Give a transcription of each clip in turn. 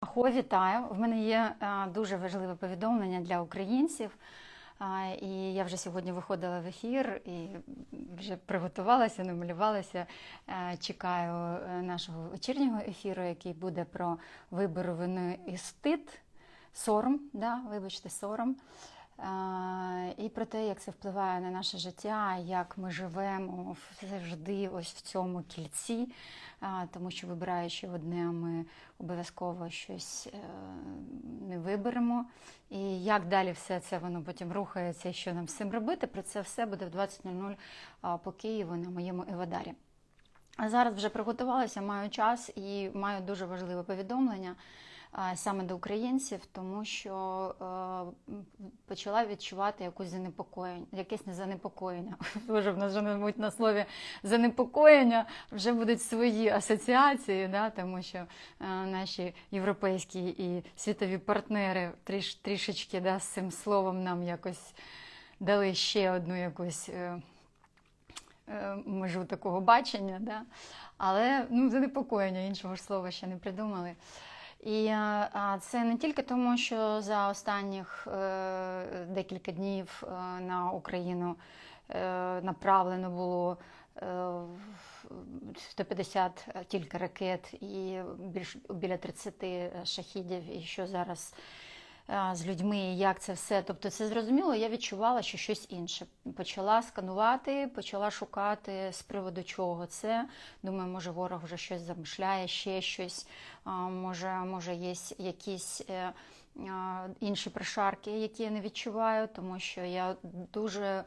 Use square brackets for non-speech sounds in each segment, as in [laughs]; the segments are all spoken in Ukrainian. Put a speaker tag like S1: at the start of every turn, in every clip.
S1: Хо, вітаю! В мене є дуже важливе повідомлення для українців. І я вже сьогодні виходила в ефір і вже приготувалася, намалювалася. Е, Чекаю е, нашого вечірнього ефіру, який буде про вибору вини і сором, да, вибачте, сором. Е, І про те, як це впливає на наше життя, як ми живемо завжди ось в цьому кільці, тому що вибираючи одне, ми обов'язково щось е, не виберемо. І як далі все це воно потім рухається, і що нам з цим робити, про це все буде в 20.00 а, по Києву на моєму Евадарі. А зараз вже приготувалася, маю час і маю дуже важливе повідомлення саме до українців, тому що е, почала відчувати якусь занепокоєння, якесь незанепокоєння. [laughs] Боже, в нас вже, мабуть, на слові занепокоєння вже будуть свої асоціації, да, тому що е, наші європейські і світові партнери тріш, трішечки да, з цим словом нам якось дали ще одну якусь. Е, межу такого бачення, да? але ну, занепокоєння іншого ж слова ще не придумали. І е, це не тільки тому, що за останніх е, декілька днів е, на Україну направлено було е, 150 тільки ракет і більш біля 30 шахідів, і що зараз з людьми, як це все. Тобто, це зрозуміло, я відчувала, що щось інше. Почала сканувати, почала шукати з приводу чого це. Думаю, може, ворог вже щось замишляє, ще щось. Може, може, є якісь. е, Інші прошарки, які я не відчуваю, тому що я дуже е,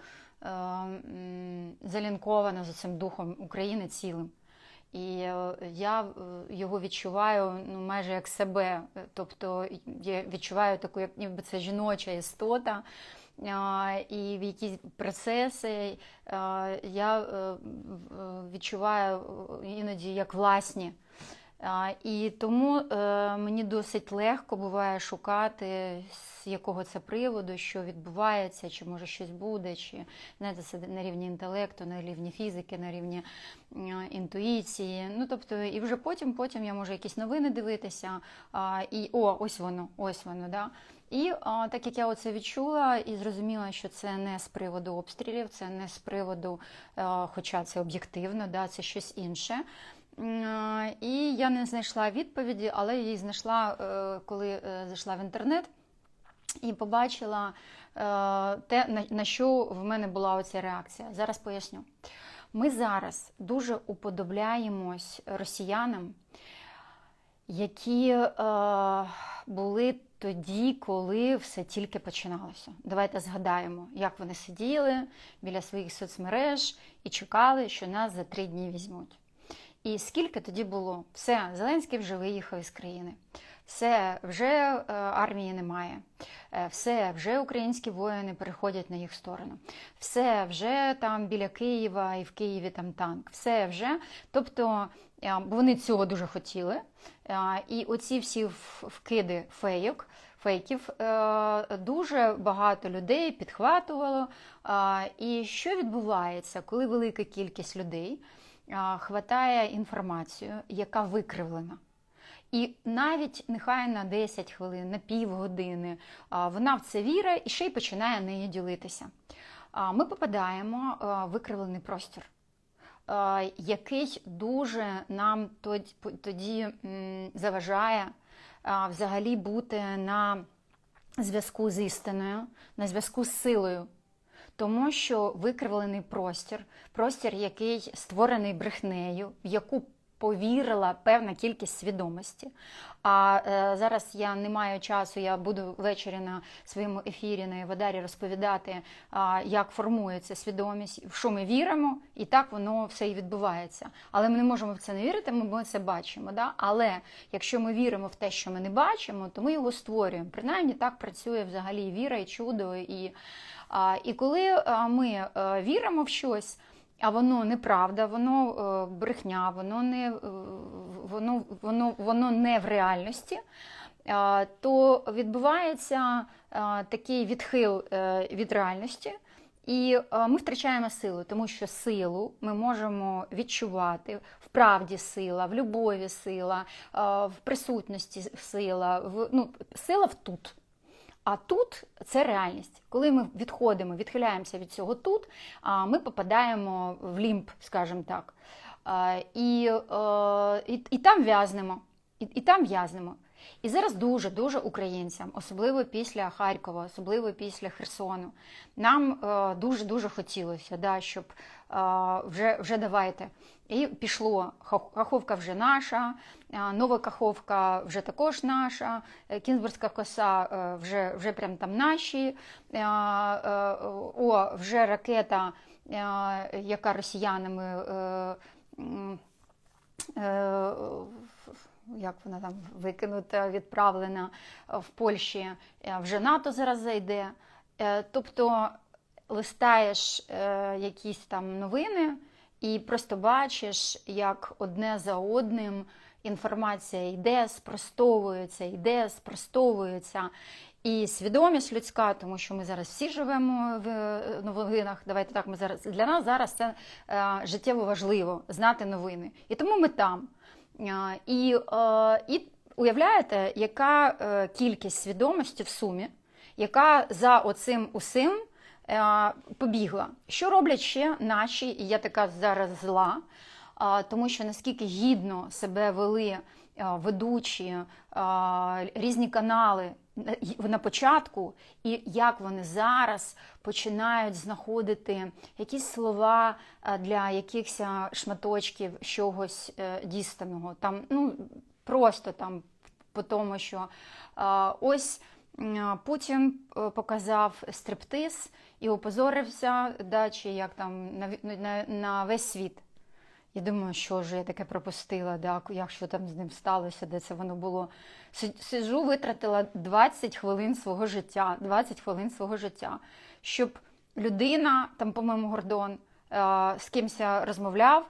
S1: залінкована за цим духом України цілим. І е, я е, його відчуваю ну, майже як себе. Е, Тобто я відчуваю таку, як ніби це жіноча істота. І в якісь процеси я е, відчуваю е, іноді як власні. І тому е, мені досить легко буває шукати, з якого це приводу, що відбувається, чи може щось буде, чи знаєте, це на рівні інтелекту, на рівні фізики, на рівні е, інтуїції. Ну тобто, і вже потім, потім я можу якісь новини дивитися, і о, ось воно, ось воно. Да? І так як я оце відчула і зрозуміла, що це не з приводу обстрілів, це не з приводу, е, хоча це об'єктивно, да, це щось інше. І я не знайшла відповіді, але її знайшла, е, коли е, зайшла в інтернет і побачила е, те, на- що в мене була оця реакція. Зараз поясню. Ми зараз дуже уподобляємось росіянам, які були тоді, коли все тільки починалося. Давайте згадаємо, як вони сиділи біля своїх соцмереж і чекали, що нас за три дні візьмуть. І скільки тоді було? Все, Зеленський вже виїхав із країни. Все, вже е, армії немає. Е, Все, вже українські воїни переходять на їх сторону. Все, вже там біля Києва і в Києві там танк. Все вже. Тобто е, вони цього дуже хотіли. І оці всі вкиди фейок, фейків дуже багато людей підхватувало. І що відбувається, коли велика кількість людей хватає інформацію, яка викривлена. І навіть нехай на 10 хвилин, на півгодини вона в це вірить і ще й починає нею ділитися. Ми попадаємо в викривлений простір, який дуже нам тоді заважає взагалі бути на зв'язку з істиною, на зв'язку з силою. Тому що викривлений простір, простір, який створений брехнею, в яку повірила певна кількість свідомості. А е, зараз я не маю часу, я буду ввечері на своєму ефірі на Івадарі розповідати, а, як формується свідомість, в що ми віримо, і так воно все і відбувається. Але ми не можемо в це не вірити, ми- це бачимо. Да? Але якщо ми віримо в те, що ми не бачимо, то ми його створюємо. Принаймні так працює взагалі віра і чудо. І, а, і коли ми е, віримо в щось. А воно неправда, воно е, брехня, воно не, е, воно, воно, воно не в реальності, е, то відбувається такий відхил від реальності, І ми втрачаємо силу, тому що силу ми можемо відчувати. В правді сила, в любові сила, в присутності сила, в, ну, сила в тут. А тут це реальність. Коли ми відходимо, відхиляємося від цього тут, ми попадаємо в лімб, скажімо так. І, е, і, і там в'язнемо. І, і там в'язнемо. І зараз дуже-дуже українцям, особливо після Харкова, особливо після Херсону, нам дуже-дуже хотілося, да, щоб е, вже, вже давайте. І пішло. Каховка вже наша, е, нова Каховка вже також наша, е, Кінзбурзька коса вже, вже прям там наші. О, вже ракета, яка росіянами. Е, е, як вона там викинута, відправлена в Польщі, е, вже НАТО зараз зайде. Е, Тобто листаєш е, якісь там новини і просто бачиш, як одне за одним інформація йде, спростовується, йде, спростовується. І свідомість людська, тому що ми зараз всі живемо в е, новинах. Давайте так, ми зараз для нас зараз це е, життєво важливо знати новини. І тому ми там. І, е, і уявляєте, яка е, кількість свідомості в сумі, яка за оцим усім е, побігла. Що роблять ще наші, і я така зараз зла, тому що наскільки гідно себе вели ведучі, різні канали на- початку, і як вони зараз починають знаходити якісь слова для якихось шматочків чогось е, дістаного. Там, ну, просто там по тому, що ось Путін е, показав стриптиз і опозорився, да, чи як там на, на, на весь світ. Я думаю, що ж я таке пропустила, да, як що там з ним сталося, де це воно було. Си- Сиджу, витратила 20 хвилин свого життя, 20 хвилин свого життя, щоб людина, там, по-моєму, Гордон, е, з кимся розмовляв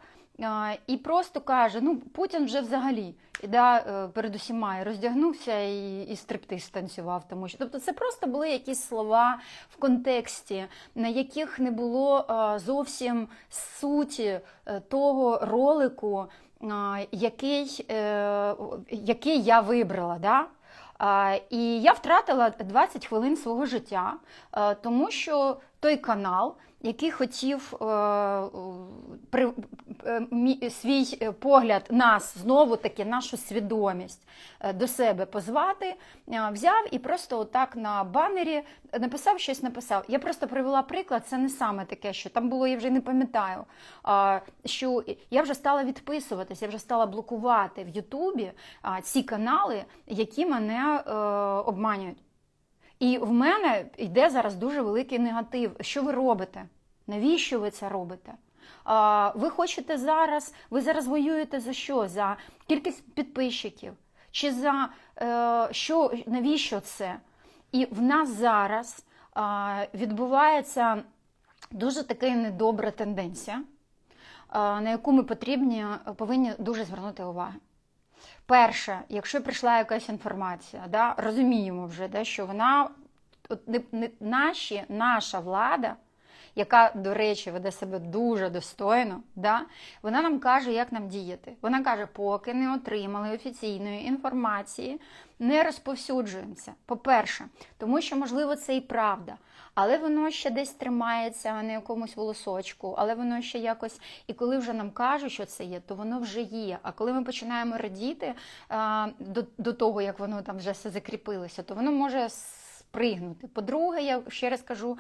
S1: і просто каже: ну, Путін вже взагалі да, е, перед усіма і роздягнувся і, і стриптиз танцював. Тому що тобто це просто були якісь слова в контексті, на яких не було е, зовсім суті е, того ролику, який, який я вибрала. Да? І я втратила 20 хвилин свого життя, тому що той канал, який хотів е, е, при, е, свій е, погляд нас знову таки, нашу свідомість е, до себе позвати, е, взяв і просто отак на банері написав щось, написав. Я просто привела приклад, це не саме таке, що там було, я вже не пам'ятаю. а, Що я вже стала відписуватися, я вже стала блокувати в Ютубі а, ці канали, які мене е, обманюють. І в мене йде зараз дуже великий негатив. Що ви робите? Навіщо ви це робите? Ви хочете зараз, ви зараз воюєте за що? За кількість підписчиків? Чи за е, що, навіщо це? І в нас зараз відбувається дуже така недобра тенденція, на яку ми потрібні, повинні дуже звернути увагу. Перше, якщо прийшла якась інформація, да, розуміємо вже, да, що вона от не, не, наші, наша влада, яка, до речі, веде себе дуже достойно, да, вона нам каже, як нам діяти. Вона каже, поки не отримали офіційної інформації, не розповсюджуємося. По-перше, тому що, можливо, це і правда. Але воно ще десь тримається на якомусь волосочку, але воно ще якось. І коли вже нам кажуть, що це є, то воно вже є. А коли ми починаємо радіти а, до, до того, як воно там вже все закріпилося, то воно може спригнути. По-друге, я ще раз кажу,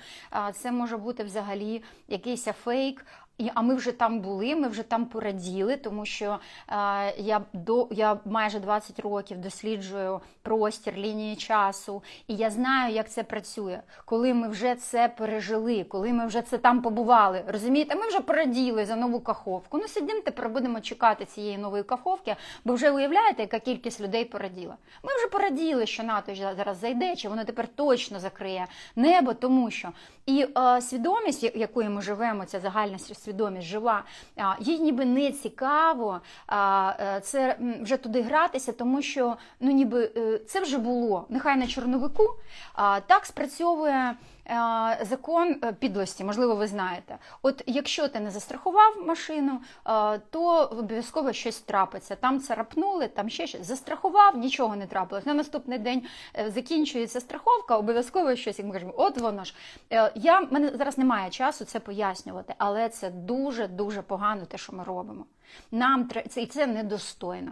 S1: це може бути взагалі якийсь фейк. І, а ми вже там були, ми вже там пораділи, тому що е, я до я майже 20 років досліджую простір лінії часу, і я знаю, як це працює, коли ми вже це пережили, коли ми вже це там побували. Розумієте, ми вже пораділи за нову каховку. Ну сидимо тепер будемо чекати цієї нової каховки, бо вже уявляєте, яка кількість людей пораділа. Ми вже пораділи, що НАТО зараз зайде, чи воно тепер точно закриє небо, тому що і е, свідомість, якою ми живемо, ця загальна свідомість жива. Їй ніби не цікаво е, це вже туди гратися, тому що ну ніби е, це вже було. Нехай на чорновику. Так спрацьовує. Е, Закон е, підлості, можливо, ви знаєте. От якщо ти не застрахував машину, е, то обов'язково щось трапиться. Там царапнули, там ще щось. Застрахував, нічого не трапилось. На наступний день закінчується страховка, обов'язково щось. І ми кажемо, от воно ж. Я мене зараз немає часу це пояснювати, але це дуже дуже погано, те, що ми робимо. Нам це і це недостойно.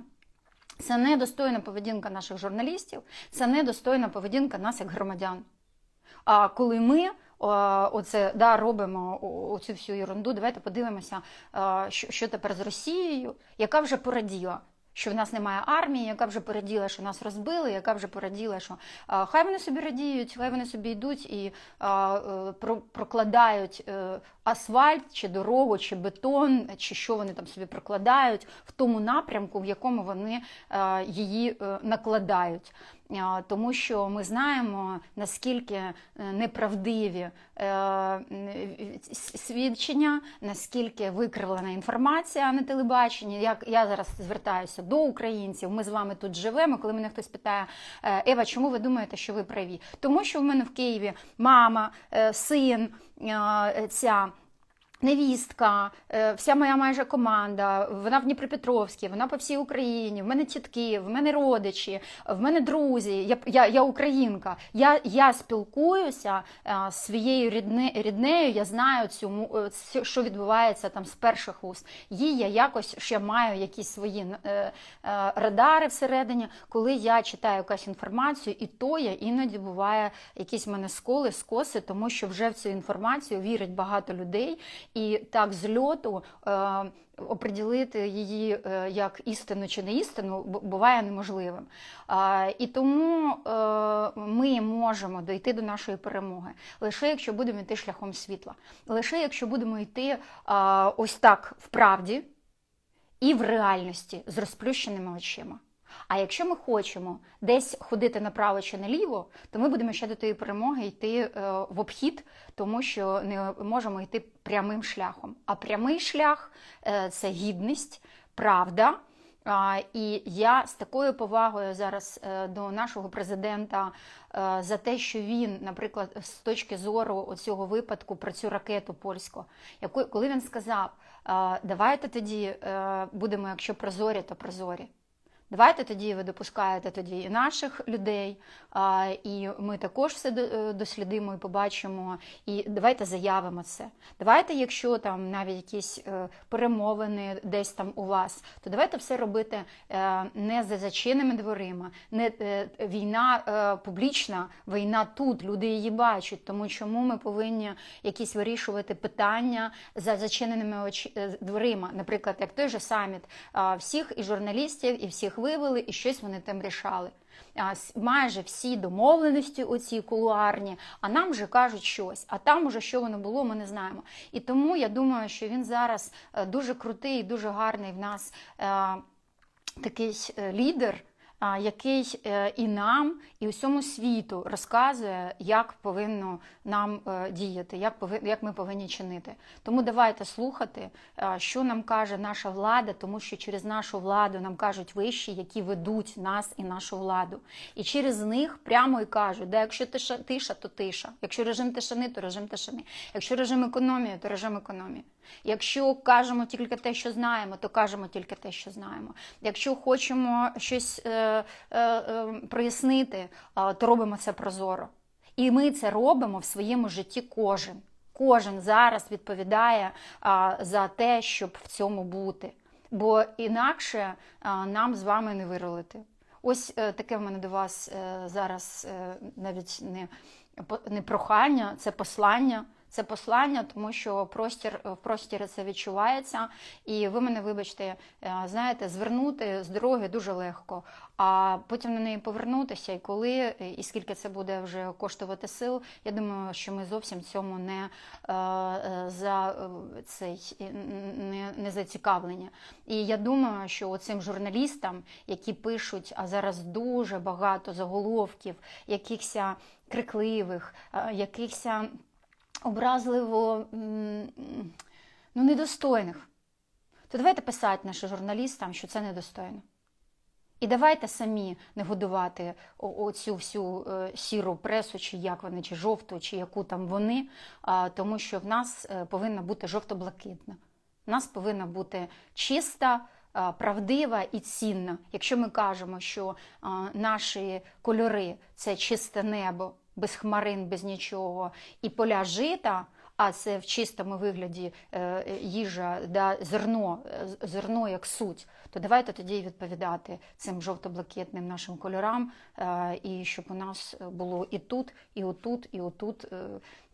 S1: Це недостойна поведінка наших журналістів, це недостойна поведінка нас як громадян. А коли ми оце да, робимо оцю всю ерунду, давайте подивимося, що, що тепер з Росією, яка вже пораділа. Що в нас немає армії, яка вже пораділа, що нас розбили, яка вже пораділа, що а, хай вони собі радіють, хай вони собі йдуть і а, е, про, прокладають е, асфальт, чи дорогу, чи бетон, чи що вони там собі прокладають в тому напрямку, в якому вони е, її е, накладають. Тому що ми знаємо, наскільки е, неправдиві е, свідчення, наскільки викривлена інформація на телебаченні. Як я зараз звертаюся до українців, ми з вами тут живемо. Коли мене хтось питає, «Е, Ева, чому ви думаєте, що ви праві? Тому що в мене в Києві мама, син, ця. Невістка, е, вся моя майже команда, вона в Дніпропетровській, вона по всій Україні. В мене тітки, в мене родичі, в мене друзі. Я я, я українка. Я я спілкуюся е, з своєю рідне, ріднею. Я знаю цю е, що відбувається там з перших уст. Їй я якось ще маю якісь свої радари всередині, коли я читаю якусь інформацію, і то я іноді буває якісь в мене сколи, скоси, тому що вже в цю інформацію вірить багато людей. І так з льоту е, оприділити її е, як істину чи не істину буває неможливим. Е, і тому е, ми можемо дойти до нашої перемоги лише якщо будемо йти шляхом світла, лише якщо будемо йти е, ось так в правді і в реальності з розплющеними очима. А якщо ми хочемо десь ходити направо чи наліво, то ми будемо ще до тієї перемоги йти е, в обхід, тому що не можемо йти прямим шляхом. А прямий шлях е, це гідність, правда. І я з такою повагою зараз е, до нашого президента за те, що він, наприклад, з точки зору цього випадку про цю ракету польську, яку коли він сказав, давайте тоді будемо, якщо прозорі, то прозорі. Давайте тоді ви допускаєте тоді і наших людей, і ми також все е, дослідимо і побачимо. І давайте заявимо це. Давайте, якщо там навіть якісь е, перемовини десь там у вас, то давайте все робити е, не за зачиненими дверима, не війна публічна, війна тут, люди її бачать. Тому чому ми повинні якісь вирішувати питання за зачиненими дверима, наприклад, як той же саміт, всіх і журналістів, і всіх вивели, і щось вони там рішали. Майже всі домовленості оці кулуарні, а нам вже кажуть щось. А там уже що воно було, ми не знаємо. І тому я думаю, що він зараз е, дуже крутий, дуже гарний в нас е, такий е, лідер, який е, і нам, і усьому світу розказує, як повинно нам е, діяти, як пови- як ми повинні чинити. Тому давайте слухати, е, що нам каже наша влада, тому що через нашу владу нам кажуть вищі, які ведуть нас і нашу владу. І через них прямо і кажуть, да, якщо тиша, тиша, то тиша. Якщо режим тишини, то режим тишини. Якщо режим економії, то режим економії. Якщо кажемо тільки те, що знаємо, то кажемо тільки те, що знаємо. Якщо хочемо щось е, е, е, прояснити, а, то робимо це прозоро. І ми це робимо в своєму житті кожен. Кожен зараз відповідає а, за те, щоб в цьому бути. Бо інакше а, нам з вами не виролити. Ось е, таке в мене до вас е, зараз е, навіть не, не прохання, це послання. Це послання, тому що простір в простірі це відчувається, і ви мене вибачте, е, знаєте, звернути з дороги дуже легко, а потім на неї повернутися, і коли е, і скільки це буде вже коштувати сил. Я думаю, що ми зовсім цьому не е, е, за е, цей е, не, не зацікавлені. І я думаю, що цим журналістам, які пишуть, а зараз дуже багато заголовків, якихось крикливих, е, якихось образливо ну недостойних, то давайте писати нашим журналістам, що це недостойно. І давайте самі не годувати оцю всю е, сіру пресу, чи як вони, чи жовту, чи яку там вони, тому що в нас е, повинна бути жовто-блакитна. В нас повинна бути чиста, правдива і цінна. Якщо ми кажемо, що наші кольори це чисте небо, без хмарин, без нічого, і поля жита. А це в чистому вигляді е, їжа, да, зерно, е, зерно як суть, то давайте тоді відповідати цим жовто-блакитним нашим кольорам, е, і щоб у нас було і тут, і отут, і отут, е,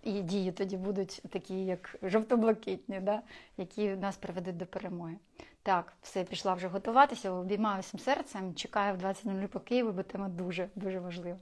S1: і дії тоді будуть такі, як жовто-блакитні, да, які нас приведуть до перемоги. Так, все, пішла вже готуватися, обіймаю всім серцем, чекаю в 20.00 по Києву, бо тема дуже, дуже важлива.